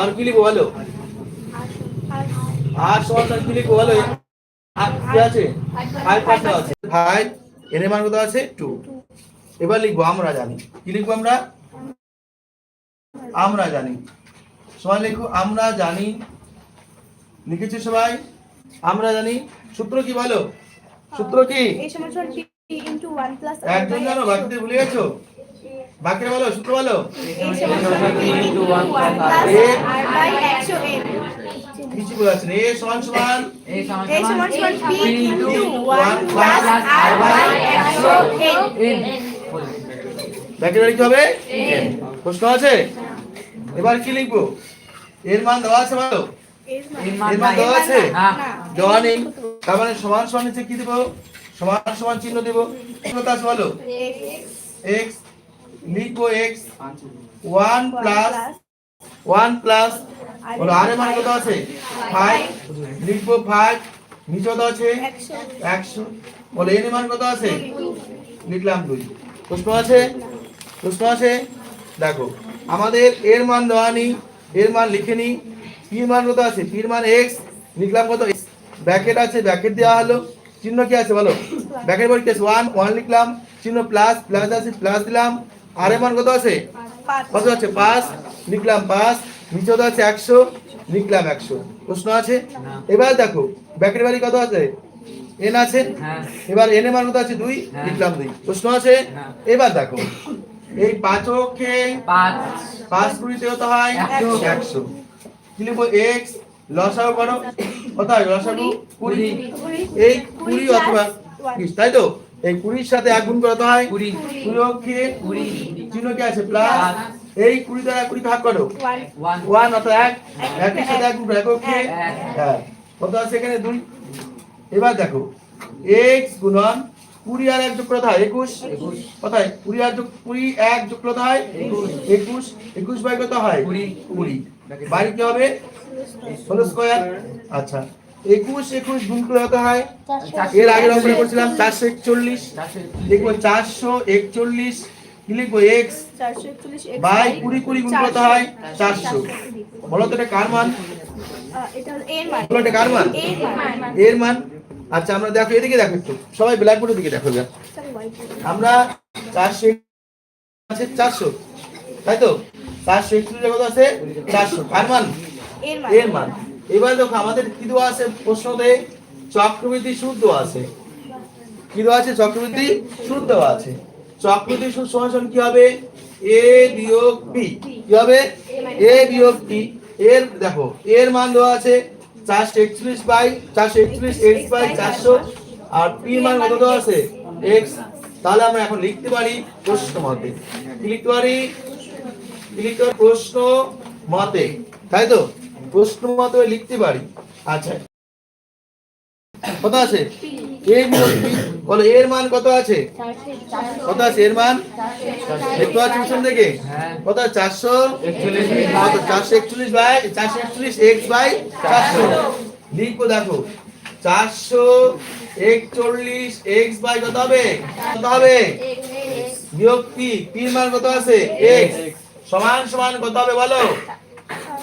আর কি লিখব বলো? আর সমান সমান কি লিখব বলো? আর কি আছে? ফাইভ আছে। ফাইভ এর মান কত আছে? টু এবার লিখব আমরা জানি। কি লিখব আমরা? আমরা জানি। সবাই লিখো আমরা জানি। লিখেছি সবাই? আমরা জানি। সূত্র কি বলো? সূত্র কি? এই সমান p into 1 plus একজন by জানো? বাকিতে ভুলে গেছো? বাকিরা বলো সূত্র বলো? এই সমান p into 1 plus r by 100 n কিছু বলেছেন এ সমান সমান এই সমান সমান সমান p 1 1 plus r 100 n. N. ব্যাকের বাড়ি কি হবে? প্রশ্ন আছে? এবার কি লিখব? এর মান দেওয়া আছে বলো এর মান। দেওয়া আছে? দেওয়া নেই। তার মানে সমান সমান নিচে কি দেবো? সমান সমান চিহ্ন দেবো। কত আছে বলো x. X. লিখব X one plus one plus বলো আর এর মান কত আছে? ফাইভ লিখব ফাইভ নিচে কত আছে? 100 100 বলো এর মান কত আছে? লিখলাম দুই। প্রশ্ন আছে? প্রশ্ন আছে? দেখো আমাদের এর মান দেওয়া নেই এর মান লিখে নি পি এর মান কত আছে? পি এর মান এক্স লিখলাম কত? ব্যাকেট আছে ব্যাকেট দেওয়া হলো। চিহ্ন কি আছে বলো? ব্যাকেট কি আছে ওয়ান ওয়ান লিখলাম। চিহ্ন প্লাস প্লাস আছে প্লাস দিলাম। আর এর মান কত আছে? কত আছে? পাঁচ। লিখলাম পাঁচ। নিচে কত আছে? একশো। লিখলাম একশো। প্রশ্ন আছে? এবার দেখো ব্যাকের বাড়ি কত আছে? এন আছে? হ্যাঁ। এবার এন এর মান কত আছে? দুই। হ্যাঁ। লিখলাম দুই। প্রশ্ন আছে। এবার দেখো এই পাঁচকে পাঁচ। পাঁচ কুড়িতে কত হয়? একশো। কি লিখব? এক্স। লসাও করো। কত হয়? লসাগু কুড়ি। এই কুড়ি অথবা তাই তো? এই কুড়ির সাথে এক গুণ কত হয়? কুড়ি। কুড়ি চিহ্ন কি আছে? প্লাস। এই কুড়ি দ্বারা কুড়ি ভাগ করো। 1 ওয়ান। অর্থাৎ এক। একের সাথে এক গুণ করো, এককে এক। হ্যাঁ। কত আছে এখানে? দুই। এবার দেখো। এক্স গুণন কুড়ি আর এক যোগ করতে হয়? একুশ। একুশ। কোথায় কুড়ি আর যোগ কুড়ি এক যোগ করতে হয়? একুশ। একুশ। বাই কত হয়? কুড়ি। কুড়ি। বাড়ি কি হবে? ষোলো স্কোয়ার। আচ্ছা। একুশ একুশ গুণ করে হতে হয়? এর আগের অঙ্কটা করছিলাম চারশো একচল্লিশ। দেখব চারশো একচল্লিশ কি লিখব? এক্স বাই কুড়ি কুড়ি গুণ করতে হয়? চারশো। বলো তো এটা কার মান? এটা হলো এর মান। বলো এটা কার মান? এর মান। আচ্ছা আমরা দেখো এদিকে দেখো একটু। সবাই ব্ল্যাকবোর্ডের দিকে দেখো। আমরা চারশো আছে চারশো। তাই তো? চারশো একচল্লিশ কত আছে? চারশো। কার মান? এর মান। এবার দেখো আমাদের কি দেওয়া আছে প্রশ্নতে? চক্রবৃদ্ধি সুদ দেওয়া আছে। কি দেওয়া আছে? চক্রবৃদ্ধি সুদ দেওয়া আছে। চক্রবৃদ্ধি সুদ সমান কি হবে? এ বিয়োগ বি। কি হবে? এ বিয়োগ বি। এর দেখো, এর মান দেওয়া আছে চারশো একচল্লিশ বাই চারশো একচল্লিশ এক্স বাই চারশো। আর পি মান কত দেওয়া আছে? এক্স। তাহলে আমরা এখন লিখতে পারি প্রশ্ন মতে। লিখতে পারি? লিখতে পারি? প্রশ্ন মতে। তাই তো? প্রশ্ন মতে লিখতে পারি। আচ্ছা। কত আছে? এ বিয়োগ বি। বলো এর মান কত আছে? কত আছে এর মান? দেখতে পাচ্ছি পিছন থেকে? হ্যাঁ। কত? চারশো। একচল্লিশ। কত? চারশো একচল্লিশ বাই চারশো একচল্লিশ এক্স বাই চারশো। লিখব দেখো। চারশো একচল্লিশ এক্স বাই কত হবে? কত হবে? বিয়োগ পি পির মান কত আছে? এক্স। সমান সমান কত হবে বলো?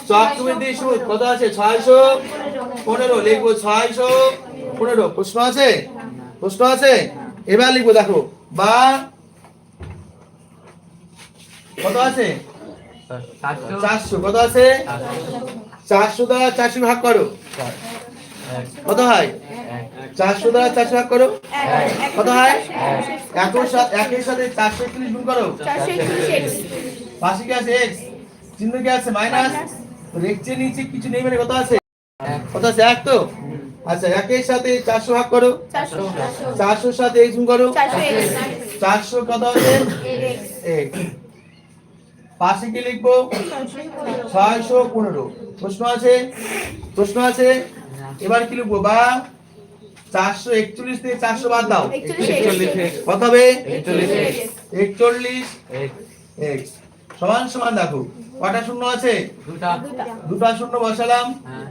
চক্রবৃদ্ধি সুদ কত আছে ছয়শো পনেরো লিখব ছয়শো পনেরো। প্রশ্ন আছে? প্রশ্ন আছে? এবার লিখব দেখো। বা কত আছে? চারশো। কত আছে? চারশো দ্বারা চারশো ভাগ করো। কত হয়? চারশো দ্বারা চারশো ভাগ করো। কত হয়? একর সাথে একের সাথে চারশো একত্রিশ গুণ করো। 441 x পাশে কি আছে এক্স। চিহ্ন কি আছে? মাইনাস? রেখছে নিচে কিছু নেই মানে কত আছে? কত আছে এক তো? আচ্ছা একের সাথে চারশো ভাগ করো। চারশোর সাথে এক্স গুণ করো। চারশো কত আছে এক পাশে কি লিখব? ছয়শো পনেরো। প্রশ্ন আছে? প্রশ্ন আছে? এবার কি লিখব বা? চারশো একচল্লিশ থেকে চারশো বাদ দাও। 41 x কত হবে? একচল্লিশ এক এক্স। সমান সমান দেখো। কটা শূন্য আছে? দুটা। দুটা। শূন্য বসালাম। হ্যাঁ।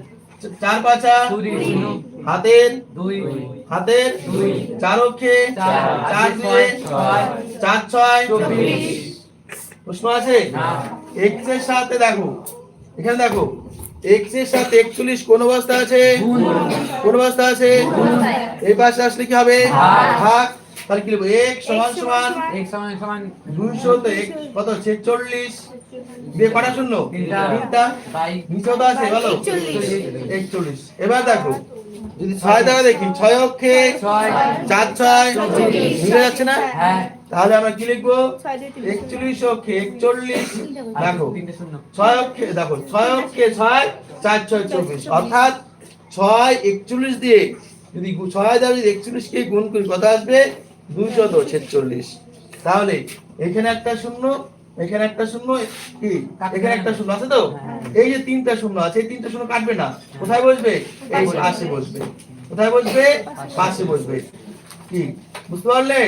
চার পাঁচা। শূন্য হাতের। দুই। হাতের। দুই। চার অক্ষে। চার। চার ছয়। দিয়ে চার ছয়। প্রশ্ন আছে? না। এক্সের সাথে দেখো। এখানে দেখো। এক্সের সাথে একচল্লিশ কোন অবস্থা আছে? কোন অবস্থা আছে? এই পাশে আসলে কি হবে? ভাগ। তাহলে কি লিখব? এক সমান সমান এক সমান সমান দুইশো তো এক কত? ছেচল্লিশ। দিয়ে কটা শূন্য? তিনটা। নিচেও তো আছে বলো? একচল্লিশ। এবার দেখো যদি ছয় দ্বারা দেখি ছয় অক্ষে ছয়। চার ছয়। মিলে যাচ্ছে না? হ্যাঁ। তাহলে আমরা কি লিখব। একচল্লিশ অক্ষে একচল্লিশ। দেখো ছয় অক্ষে দেখো ছয় অক্ষে ছয় চার ছয় চব্বিশ। অর্থাৎ ছয় একচল্লিশ দিয়ে যদি ছয় দ্বারা যদি একচল্লিশকে গুণ করি কত আসবে? দুইশত ছেচল্লিশ। তাহলে এখানে একটা শূন্য এখানে একটা শূন্য কি? এখানে একটা শূন্য আছে তো? এই যে তিনটা শূন্য আছে এই তিনটা শূন্য কাটবে না। কোথায় বসবে? এই পাশে। বসবে। কোথায় বসবে? পাশে বসবে। কি? বুঝতে পারলে?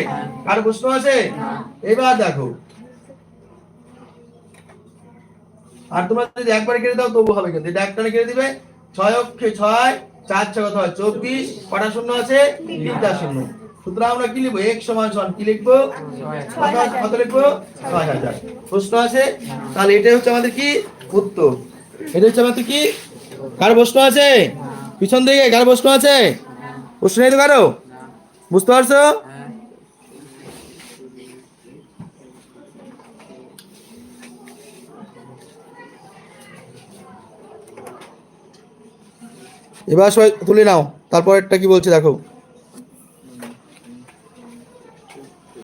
কার প্রশ্ন আছে? এবার দেখো। আর তোমরা যদি একবারে কেটে দাও তবু হবে কিন্তু। এটা একটানে কেটে দিবে। ছয় অক্ষে ছয় চার ছয় কত হয় চব্বিশ কটা শূন্য আছে? তিনটা শূন্য। সুতরাং আমরা কি লিখব? এক সমান সমান কি লিখব? কত- লিখব? ছয় হাজার। প্রশ্ন আছে? তাহলে এটাই হচ্ছে আমাদের কি? উত্তর। এটা হচ্ছে আমাদের কি? কার প্রশ্ন আছে? পিছন দিকে কার প্রশ্ন আছে? প্রশ্ন নেই তো কারও? বুঝতে পারছ? এবার সবাই তুলে নাও। তারপর একটা কি বলছে দেখো।